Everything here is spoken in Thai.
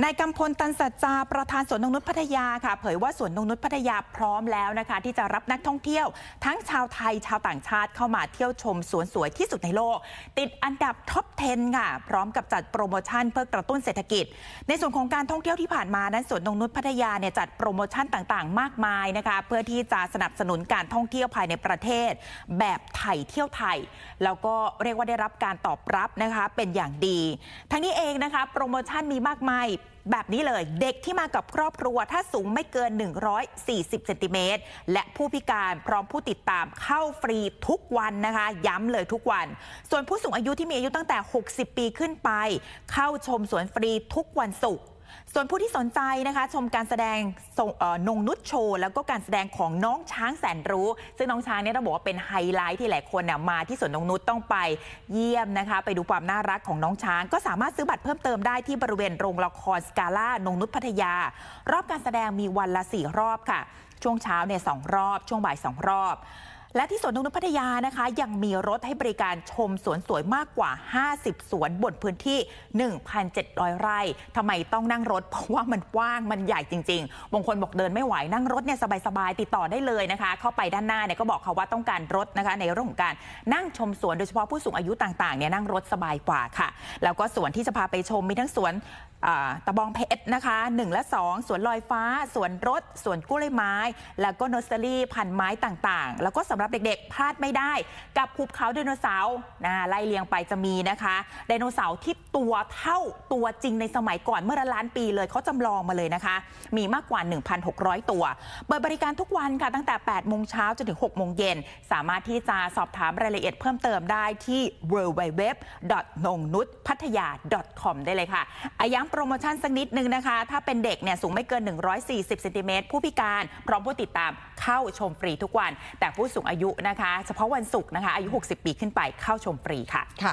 นายกำพลตันสัจจาประธานสวนนงนุษย์พัทยาค่ะเผยว่าสวนนงนุษย์พัทยาพร้อมแล้วนะคะ ที่จะรับนักท่องเที่ยว ทั้งชาวไทยชาวต่างชาติเข้ามาเที่ยวชมสวนสวยที่สุดในโลก ติดอันดับท็อป 10 ค่ะ พร้อมกับจัดโปรโมชั่นเพื่อกระตุ้นเศรษฐกิจ ในส่วนของการท่องเที่ยวที่ผ่านมานั้นสวนนงนุษย์พัทยาเนี่ยจัดโปรโมชั่นต่างๆ มากมายนะคะ เพื่อที่จะสนับสนุนการท่องเที่ยวภายในประเทศ แบบไทยเที่ยวไทย แล้วก็เรียกว่าได้รับการตอบรับนะคะเป็นอย่างดี ทั้งนี้เองนะคะ โปรโมชั่นมีมากมายแบบนี้เลยเด็กที่มากับครอบครัวถ้าสูงไม่เกิน 140 เซนติเมตร และผู้พิการพร้อมผู้ติดตามเข้าฟรีทุกวันนะคะ ย้ำเลยทุกวัน ส่วนผู้สูงอายุที่มีอายุตั้งแต่ 60 ปีขึ้นไป เข้าชมสวนฟรีทุกวันศุกร์ ส่วนผู้ที่สนใจนะคะชมการแสดงทรงเอ่อนงนุชโชว์แล้วก็การแสดงของน้องช้างแสนรู้ ซึ่งน้องช้างเนี่ยเราบอกว่าเป็นไฮไลท์ที่หลายคนเนี่ยมาที่สวนนงนุชต้องไปเยี่ยมนะคะ ไปดูความน่ารักของน้องช้าง ก็สามารถซื้อบัตรเพิ่มเติมได้ที่บริเวณโรงละครสกาล่านงนุชพัทยา รอบการแสดงมีวันละ4รอบค่ะ ช่วงเช้าเนี่ยสองรอบ ช่วงบ่ายสองรอบ และที่สวนนงนุชพัทยานะคะ ยังมีรถให้บริการชมสวนสวยมากกว่า 50 สวนบนพื้นที่ 1,700 ไร่ทำไมต้องนั่งรถ เพราะว่ามันกว้างมันใหญ่จริงๆ บางคนบอกเดินไม่ไหวนั่งรถเนี่ยสบายๆ ติดต่อได้เลยนะคะ เข้าไปด้านหน้าเนี่ยก็บอกเขาว่าต้องการรถนะคะในเรื่องของการนั่งชมสวนโดยเฉพาะผู้สูงอายุต่างๆเนี่ยนั่งรถสบายกว่าค่ะ แล้วก็สวนที่จะพาไปชมมีทั้งสวนตะบองเพชรนะคะ 1 และ 2 สวนลอยฟ้า สวนรถ สวนกล้วยไม้ แล้วก็นอร์เซอรี่พันไม้ต่างๆ แล้วก็สำหรับรับเด็กๆ พลาดไม่ได้กับภูเขาไดโนเสาร์นะไล่เลียงไปจะมีนะคะไดโนเสาร์ที่ตัวเท่าตัวจริงในสมัยก่อนเมื่อล้านปีเลยเขาจำลองมาเลยนะคะ มีมากกว่า 1,600 ตัว เปิดบริการทุกวันค่ะตั้งแต่ 8 โมงเช้าจนถึง 6 โมงเย็น สามารถที่จะสอบถามรายละเอียดเพิ่มเติมได้ที่ w w w n o n g n u t p a t y a com ได้เลยค่ะอาย้ำโปรโมชั่นสักนิดนึงนะคะ ถ้าเป็นเด็กเนี่ยสูงไม่เกิน 140 เซนติเมตรผู้พิการ พร้อมผู้ติดตามเข้าชมฟรีทุกวัน แต่ผู้สูงอายุอายุนะคะ เฉพาะวันศุกร์นะคะ อายุ 60 ปีขึ้นไปเข้าชมฟรีค่ะค่ะ